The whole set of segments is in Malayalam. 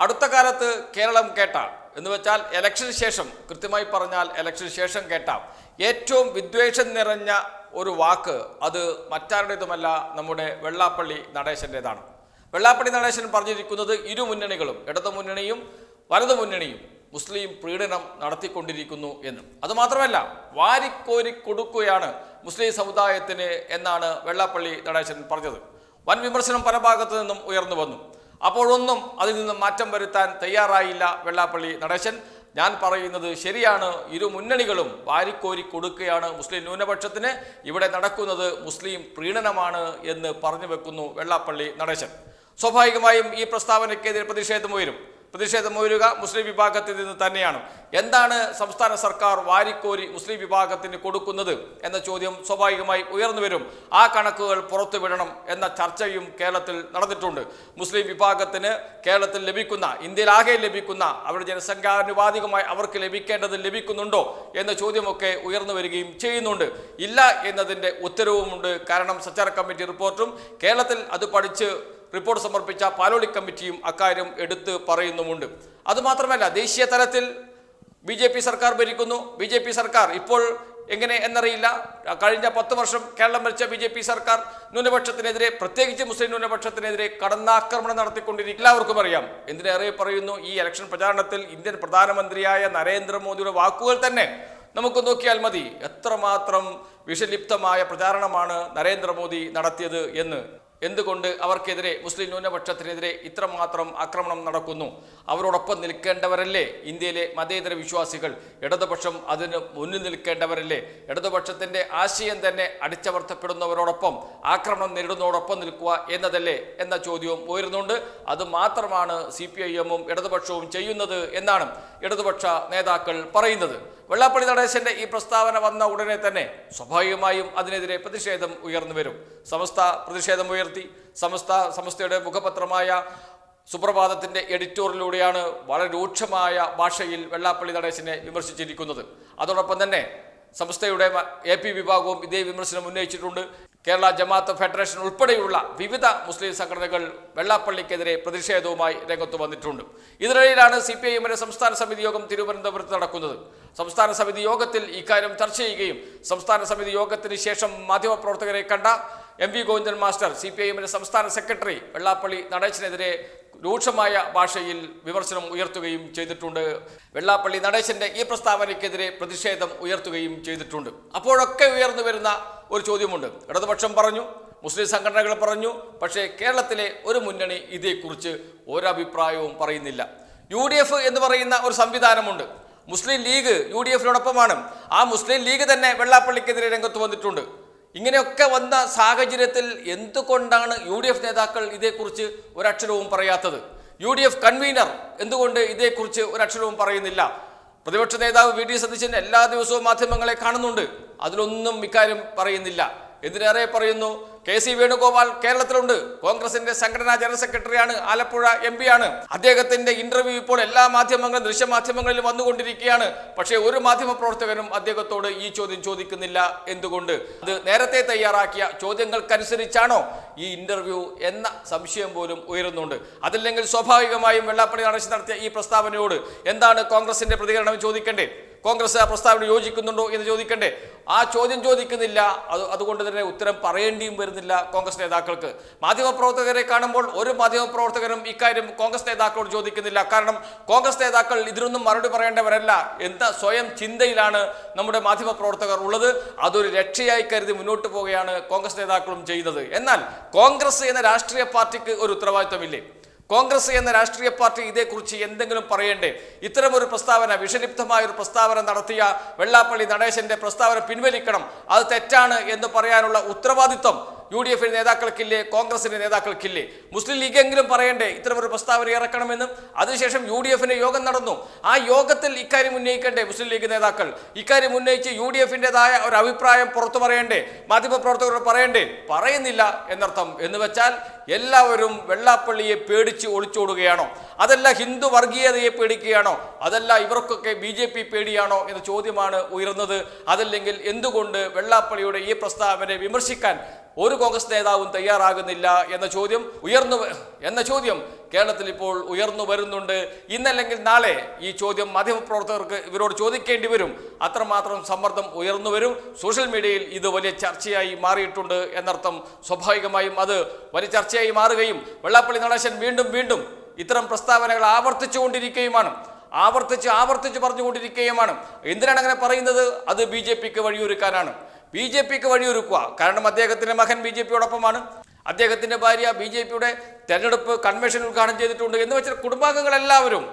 അടുത്ത കാലത്ത് കേരളം കേട്ട എന്ന് വെച്ചാൽ ഇലക്ഷന് ശേഷം കൃത്യമായി പറഞ്ഞാൽ ഇലക്ഷന് ശേഷം കേട്ട ഏറ്റവും വിദ്വേഷം നിറഞ്ഞ ഒരു വാക്ക് അത് മറ്റാരുടേതുമല്ല നമ്മുടെ വെള്ളാപ്പള്ളി നടേശന്റെതാണ്. വെള്ളാപ്പള്ളി നടേശൻ പറഞ്ഞിരിക്കുന്നത് ഇരു മുന്നണികളും ഇടതു മുന്നണിയും വലതു മുന്നണിയും മുസ്ലിം പീഡനം നടത്തിക്കൊണ്ടിരിക്കുന്നു എന്ന്. അതുമാത്രമല്ല വാരിക്കോരി കൊടുക്കുകയാണ് മുസ്ലിം സമുദായത്തിന് എന്നാണ് വെള്ളാപ്പള്ളി നടേശൻ പറഞ്ഞത്. വൻ വിമർശനം പല ഭാഗത്തു നിന്നും ഉയർന്നു വന്നു. അപ്പോഴൊന്നും അതിൽ നിന്ന് മാറ്റം വരുത്താൻ തയ്യാറായില്ല വെള്ളാപ്പള്ളി നടേശൻ. ഞാൻ പറയുന്നത് ശരിയാണ്. ഇരു മുന്നണികളും വാരിക്കോരി കൊടുക്കുകയാണ് മുസ്ലിം ന്യൂനപക്ഷത്തിന്. ഇവിടെ നടക്കുന്നത് മുസ്ലിം പ്രീണനമാണ് എന്ന് പറഞ്ഞു വെക്കുന്നു വെള്ളാപ്പള്ളി നടേശൻ. സ്വാഭാവികമായും ഈ പ്രസ്താവനയ്ക്കെതിരെ പ്രതിഷേധം ഉയരും. പ്രതിഷേധം ഉയരുക മുസ്ലിം വിഭാഗത്തിൽ നിന്ന് തന്നെയാണ്. എന്താണ് സംസ്ഥാന സർക്കാർ വാരിക്കോരി മുസ്ലിം വിഭാഗത്തിന് കൊടുക്കുന്നത് എന്ന ചോദ്യം സ്വാഭാവികമായി ഉയർന്നു വരും. ആ കണക്കുകൾ പുറത്തുവിടണം എന്ന ചർച്ചയും കേരളത്തിൽ നടന്നിട്ടുണ്ട്. മുസ്ലിം വിഭാഗത്തിന് കേരളത്തിൽ ലഭിക്കുന്ന ഇന്ത്യയിലാകെ ലഭിക്കുന്ന അവരുടെ ജനസംഖ്യാനുപാതികമായി അവർക്ക് ലഭിക്കേണ്ടത് ലഭിക്കുന്നുണ്ടോ എന്ന ചോദ്യമൊക്കെ ഉയർന്നു വരികയും ചെയ്യുന്നുണ്ട്. ഇല്ല എന്നതിന്റെ ഉത്തരവുമുണ്ട്. കാരണം സച്ചാർ കമ്മിറ്റി റിപ്പോർട്ടും കേരളത്തിൽ അത് പഠിച്ച് റിപ്പോർട്ട് സമർപ്പിച്ച പാലോളി കമ്മിറ്റിയും അക്കാര്യം എടുത്ത് പറയുന്നുമുണ്ട്. അതുമാത്രമല്ല ദേശീയ തലത്തിൽ ബി ജെ പി സർക്കാർ ഭരിക്കുന്നു. ബി ജെ പി സർക്കാർ ഇപ്പോൾ എങ്ങനെ എന്നറിയില്ല. കഴിഞ്ഞ പത്ത് വർഷം കേരളം ഭരിച്ച ബി ജെ പി സർക്കാർ ന്യൂനപക്ഷത്തിനെതിരെ പ്രത്യേകിച്ച് മുസ്ലിം ന്യൂനപക്ഷത്തിനെതിരെ കടന്നാക്രമണം നടത്തിക്കൊണ്ടിരിക്കും എല്ലാവർക്കും അറിയാം. എന്തിനേറെ പറയുന്നു? ഈ ഇലക്ഷൻ പ്രചാരണത്തിൽ ഇന്ത്യൻ പ്രധാനമന്ത്രിയായ നരേന്ദ്രമോദിയുടെ വാക്കുകൾ തന്നെ നമുക്ക് നോക്കിയാൽ മതി. എത്രമാത്രം വിഷലിപ്തമായ പ്രചാരണമാണ് നരേന്ദ്രമോദി നടത്തിയത് എന്ന്. എന്തുകൊണ്ട് അവർക്കെതിരെ മുസ്ലിം ന്യൂനപക്ഷത്തിനെതിരെ ഇത്രമാത്രം ആക്രമണം നടക്കുന്നു? അവരോടൊപ്പം നിൽക്കേണ്ടവരല്ലേ? ഇന്ത്യയിലെ മതേതര വിശ്വാസികൾ. ഇടതുപക്ഷം അതിന് മുന്നിൽ നിൽക്കേണ്ടവരല്ലേ? ഇടതുപക്ഷത്തിന്റെ ആശയം തന്നെ അടിച്ചമർത്തപ്പെടുന്നവരോടൊപ്പം ആക്രമണം നേരിടുന്നതോടൊപ്പം നിൽക്കുക എന്നതല്ലേ എന്ന ചോദ്യവും ഉയരുന്നുണ്ട്. അത് മാത്രമാണ് സി പി ഐ എമ്മും ഇടതുപക്ഷവും ചെയ്യുന്നത് എന്നാണ് ഇടതുപക്ഷ നേതാക്കൾ പറയുന്നത്. വെള്ളാപ്പള്ളി നടേശന്റെ ഈ പ്രസ്താവന വന്ന ഉടനെ തന്നെ സ്വാഭാവികമായും അതിനെതിരെ പ്രതിഷേധം ഉയർന്നു വരും. സമസ്ത പ്രതിഷേധം ഉയർത്തി സമസ്ത സമസ്തയുടെ മുഖപത്രമായ സുപ്രഭാതത്തിന്റെ എഡിറ്റോറിലൂടെയാണ് വളരെ രൂക്ഷമായ ഭാഷയിൽ വെള്ളാപ്പള്ളി നടേശനെ വിമർശിച്ചിരിക്കുന്നത്. അതോടൊപ്പം തന്നെ സംസ്ഥയുടെ എ പി വിഭാഗവും ഇതേ വിമർശനം ഉന്നയിച്ചിട്ടുണ്ട്. കേരള ജമാഅത്ത് ഫെഡറേഷൻ ഉൾപ്പെടെയുള്ള വിവിധ മുസ്ലിം സംഘടനകൾ വെള്ളാപ്പള്ളിക്കെതിരെ പ്രതിഷേധവുമായി രംഗത്ത് വന്നിട്ടുണ്ട്. ഇതിനിടയിലാണ് സി പി ഐ സംസ്ഥാന സമിതി യോഗം തിരുവനന്തപുരത്ത് നടക്കുന്നത്. സംസ്ഥാന സമിതി യോഗത്തിൽ ഇക്കാര്യം ചർച്ച ചെയ്യുകയും സംസ്ഥാന സമിതി യോഗത്തിന് ശേഷം മാധ്യമപ്രവർത്തകരെ കണ്ട M V Govindan master C P I സംസ്ഥാന സെക്രട്ടറി വെള്ളാപ്പള്ളി നടേശനെതിരെ രൂക്ഷമായ ഭാഷയിൽ വിമർശനം ഉയർത്തുകയും ചെയ്തിട്ടുണ്ട്. വെള്ളാപ്പള്ളി നടേശന്റെ ഈ പ്രസ്താവനയ്ക്കെതിരെ പ്രതിഷേധം ഉയർത്തുകയും ചെയ്തിട്ടുണ്ട്. അപ്പോഴൊക്കെ ഉയർന്നു വരുന്ന ഒരു ചോദ്യമുണ്ട്. ഇടതുപക്ഷം പറഞ്ഞു മുസ്ലിം സംഘടനകൾ പറഞ്ഞു പക്ഷേ കേരളത്തിലെ ഒരു മുന്നണി ഇതേക്കുറിച്ച് ഒരഭിപ്രായവും പറയുന്നില്ല. യു ഡി എഫ് എന്ന് പറയുന്ന ഒരു സംവിധാനമുണ്ട്. മുസ്ലിം ലീഗ് യു ഡി എഫിനോടൊപ്പമാണ് ആ മുസ്ലിം ലീഗ് തന്നെ വെള്ളാപ്പള്ളിക്കെതിരെ രംഗത്ത് വന്നിട്ടുണ്ട്. ഇങ്ങനെയൊക്കെ വന്ന സാഹചര്യത്തിൽ എന്തുകൊണ്ടാണ് യു ഡി എഫ് നേതാക്കൾ ഇതേക്കുറിച്ച് ഒരക്ഷരവും പറയാത്തത്? യു ഡി എഫ് കൺവീനർ എന്തുകൊണ്ട് ഇതേക്കുറിച്ച് ഒരക്ഷരവും പറയുന്നില്ല? പ്രതിപക്ഷ നേതാവ് വി ഡി സതീശൻ എല്ലാ ദിവസവും മാധ്യമങ്ങളെ കാണുന്നുണ്ട്. അതിലൊന്നും ഇക്കാര്യം പറയുന്നില്ല. എന്തിനേറെ പറയുന്നു കെ സി വേണുഗോപാൽ കേരളത്തിലുണ്ട്. കോൺഗ്രസിന്റെ സംഘടനാ ജനറൽ സെക്രട്ടറിയാണ് ആലപ്പുഴ എം ആണ്. അദ്ദേഹത്തിന്റെ ഇന്റർവ്യൂ ഇപ്പോൾ എല്ലാ മാധ്യമങ്ങളും ദൃശ്യമാധ്യമങ്ങളിലും വന്നുകൊണ്ടിരിക്കുകയാണ്. പക്ഷേ ഒരു മാധ്യമ പ്രവർത്തകനും അദ്ദേഹത്തോട് ഈ ചോദ്യം ചോദിക്കുന്നില്ല എന്തുകൊണ്ട്? അത് നേരത്തെ തയ്യാറാക്കിയ ചോദ്യങ്ങൾക്കനുസരിച്ചാണോ ഈ ഇന്റർവ്യൂ എന്ന സംശയം പോലും ഉയരുന്നുണ്ട്. അതില്ലെങ്കിൽ സ്വാഭാവികമായും വെള്ളാപ്പള്ളി നടേശൻ നടത്തിയ ഈ പ്രസ്താവനയോട് എന്താണ് കോൺഗ്രസിന്റെ പ്രതികരണം ചോദിക്കണ്ടേ? കോൺഗ്രസ് ആ പ്രസ്താവന യോജിക്കുന്നുണ്ടോ എന്ന് ചോദിക്കണ്ടേ? ആ ചോദ്യം ചോദിക്കുന്നില്ല. അത് അതുകൊണ്ട് തന്നെ ഉത്തരം പറയേണ്ടിയും വരുന്നില്ല കോൺഗ്രസ് നേതാക്കൾക്ക്. മാധ്യമപ്രവർത്തകരെ കാണുമ്പോൾ ഒരു മാധ്യമപ്രവർത്തകരും ഇക്കാര്യം കോൺഗ്രസ് നേതാക്കളോട് ചോദിക്കുന്നില്ല. കാരണം കോൺഗ്രസ് നേതാക്കൾ ഇതിനൊന്നും മറുപടി പറയേണ്ടവരല്ല എന്ന സ്വയം ചിന്തയിലാണ് നമ്മുടെ മാധ്യമപ്രവർത്തകർ ഉള്ളത്. അതൊരു രക്ഷയായി കരുതി മുന്നോട്ട് പോവുകയാണ് കോൺഗ്രസ് നേതാക്കളും ചെയ്യുന്നത്. എന്നാൽ കോൺഗ്രസ് എന്ന രാഷ്ട്രീയ പാർട്ടിക്ക് ഒരു ഉത്തരവാദിത്വമില്ലേ? കോൺഗ്രസ് എന്ന രാഷ്ട്രീയ പാർട്ടി ഇതേക്കുറിച്ച് എന്തെങ്കിലും പറയണ്ടേ? ഇത്തരമൊരു പ്രസ്താവന വിഷലിപ്തമായ ഒരു പ്രസ്താവന നടത്തിയ വെള്ളാപ്പള്ളി നടേശന്റെ പ്രസ്താവന പിൻവലിക്കണം. അത് തെറ്റാണ് എന്ന് പറയാനുള്ള ഉത്തരവാദിത്വം യു ഡി എഫിന്റെ നേതാക്കൾക്കില്ലേ കോൺഗ്രസിന്റെ നേതാക്കൾക്കില്ലേ? മുസ്ലിം ലീഗ് എങ്കിലും പറയണ്ടേ ഇത്തരമൊരു പ്രസ്താവന ഇറക്കണമെന്നും അതിനുശേഷം യു ഡി എഫിന്റെ യോഗം നടന്നു. ആ യോഗത്തിൽ ഇക്കാര്യം ഉന്നയിക്കണ്ടേ മുസ്ലിം ലീഗ് നേതാക്കൾ? ഇക്കാര്യം ഉന്നയിച്ച് യു ഡി എഫിന്റെതായ ഒരു അഭിപ്രായം പുറത്തു പറയണ്ടേ? മാധ്യമപ്രവർത്തകരോട് പറയണ്ടേ? പറയുന്നില്ല എന്നർത്ഥം. എന്ന് വെച്ചാൽ എല്ലാവരും വെള്ളാപ്പള്ളിയെ പേടിച്ച് ഒളിച്ചോടുകയാണോ? അതല്ല ഹിന്ദു വർഗീയതയെ പേടിക്കുകയാണോ? അതല്ല ഇവർക്കൊക്കെ ബി ജെ പി പേടിയാണോ എന്ന ചോദ്യമാണ് ഉയർന്നത്. അതല്ലെങ്കിൽ എന്തുകൊണ്ട് വെള്ളാപ്പള്ളിയുടെ ഈ പ്രസ്താവനയെ വിമർശിക്കാൻ ഒരു കോൺഗ്രസ് നേതാവും തയ്യാറാകുന്നില്ല എന്ന ചോദ്യം ഉയർന്നു എന്ന ചോദ്യം കേരളത്തിൽ ഇപ്പോൾ ഉയർന്നു വരുന്നുണ്ട്. ഇന്നല്ലെങ്കിൽ നാളെ ഈ ചോദ്യം മാധ്യമപ്രവർത്തകർക്ക് ഇവരോട് ചോദിക്കേണ്ടി വരും. അത്രമാത്രം സമ്മർദ്ദം ഉയർന്നു വരും. സോഷ്യൽ മീഡിയയിൽ ഇത് വലിയ ചർച്ചയായി മാറിയിട്ടുണ്ട് എന്നർത്ഥം സ്വാഭാവികമായും അത് വലിയ ചർച്ചയായി മാറുകയും വെള്ളാപ്പള്ളി നടേശൻ വീണ്ടും വീണ്ടും ഇത്തരം പ്രസ്താവനകൾ ആവർത്തിച്ചുകൊണ്ടിരിക്കുകയുമാണ്. ആവർത്തിച്ച് ആവർത്തിച്ച് പറഞ്ഞുകൊണ്ടിരിക്കുകയുമാണ്. എന്തിനാണ് അങ്ങനെ പറയുന്നത്? അത് ബി ജെ പിക്ക് വഴിയൊരുക്കാനാണ്. ബി ജെ പിക്ക് വഴിയൊരുക്കുക. കാരണം അദ്ദേഹത്തിന്റെ മകൻ ബി ജെ പിയോടൊപ്പമാണ്. അദ്ദേഹത്തിന്റെ ഭാര്യ ബി ജെ പിയുടെ തെരഞ്ഞെടുപ്പ് കൺവെൻഷൻ ഉദ്ഘാടനം ചെയ്തിട്ടുണ്ട് എന്ന് വെച്ചാൽ കുടുംബാംഗങ്ങളെല്ലാവരും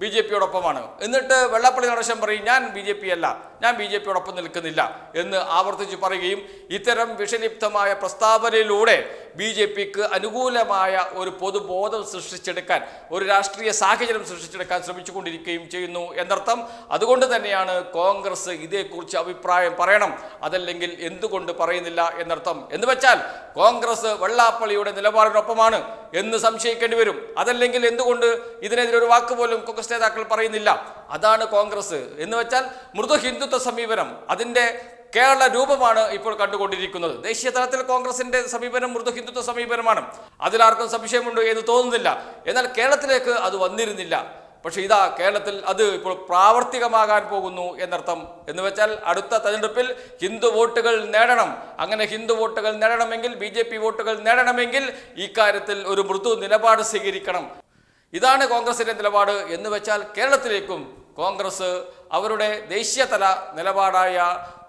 ബി ജെ പിയോടൊപ്പമാണ്. എന്നിട്ട് വെള്ളപ്പള്ളി നടേശൻ പറയും ഞാൻ ബി ജെ പി അല്ല. ഞാൻ ബി ജെ പിയോടൊപ്പം നിൽക്കുന്നില്ല എന്ന് ആവർത്തിച്ച് പറയുകയും ഇത്തരം വിഷലിപ്തമായ പ്രസ്താവനയിലൂടെ ബി ജെ പിക്ക് അനുകൂലമായ ഒരു പൊതുബോധം സൃഷ്ടിച്ചെടുക്കാൻ ഒരു രാഷ്ട്രീയ സാഹചര്യം സൃഷ്ടിച്ചെടുക്കാൻ ശ്രമിച്ചുകൊണ്ടിരിക്കുകയും ചെയ്യുന്നു എന്നർത്ഥം. അതുകൊണ്ട് തന്നെയാണ് കോൺഗ്രസ് ഇതേക്കുറിച്ച് അഭിപ്രായം പറയണം അതല്ലെങ്കിൽ എന്തുകൊണ്ട് പറയുന്നില്ല എന്നർത്ഥം. എന്ന് വെച്ചാൽ കോൺഗ്രസ് വെള്ളാപ്പള്ളിയുടെ നിലപാടിനൊപ്പമാണ് എന്ന് സംശയിക്കേണ്ടി വരും. അതല്ലെങ്കിൽ എന്തുകൊണ്ട് ഇതിനെതിരെ ഒരു വാക്ക് പോലും കോൺഗ്രസ് നേതാക്കൾ പറയുന്നില്ല? അതാണ് കോൺഗ്രസ്. എന്ന് വെച്ചാൽ മൃദു ഹിന്ദുത്വ സമീപനം അതിന്റെ കേരള രൂപമാണ് ഇപ്പോൾ കണ്ടുകൊണ്ടിരിക്കുന്നത്. ദേശീയ തലത്തിൽ കോൺഗ്രസിന്റെ സമീപനം മൃദു ഹിന്ദുത്വ സമീപനമാണ്. അതിലാർക്കും സംശയമുണ്ട് എന്ന് തോന്നുന്നില്ല. എന്നാൽ കേരളത്തിലേക്ക് അത് വന്നിരുന്നില്ല. പക്ഷേ ഇതാ കേരളത്തിൽ അത് ഇപ്പോൾ പ്രാവർത്തികമാകാൻ പോകുന്നു എന്നർത്ഥം. എന്ന് വെച്ചാൽ അടുത്ത തെരഞ്ഞെടുപ്പിൽ ഹിന്ദു വോട്ടുകൾ നേടണം. അങ്ങനെ ഹിന്ദു വോട്ടുകൾ നേടണമെങ്കിൽ ബി വോട്ടുകൾ നേടണമെങ്കിൽ ഇക്കാര്യത്തിൽ ഒരു മൃദു നിലപാട് സ്വീകരിക്കണം. ഇതാണ് കോൺഗ്രസിന്റെ നിലപാട് എന്ന് വെച്ചാൽ കേരളത്തിലേക്കും കോൺഗ്രസ് അവരുടെ ദേശീയതല നിലപാടായ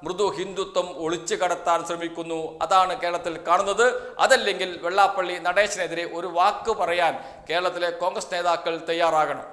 മൃദു ഹിന്ദുത്വം ഒളിച്ചു കടത്താൻ ശ്രമിക്കുന്നു. അതാണ് കേരളത്തിൽ കാണുന്നത്. അതല്ലെങ്കിൽ വെള്ളാപ്പള്ളി നടേശനെതിരെ ഒരു വാക്ക് പറയാൻ കേരളത്തിലെ കോൺഗ്രസ് നേതാക്കൾ തയ്യാറാകണം.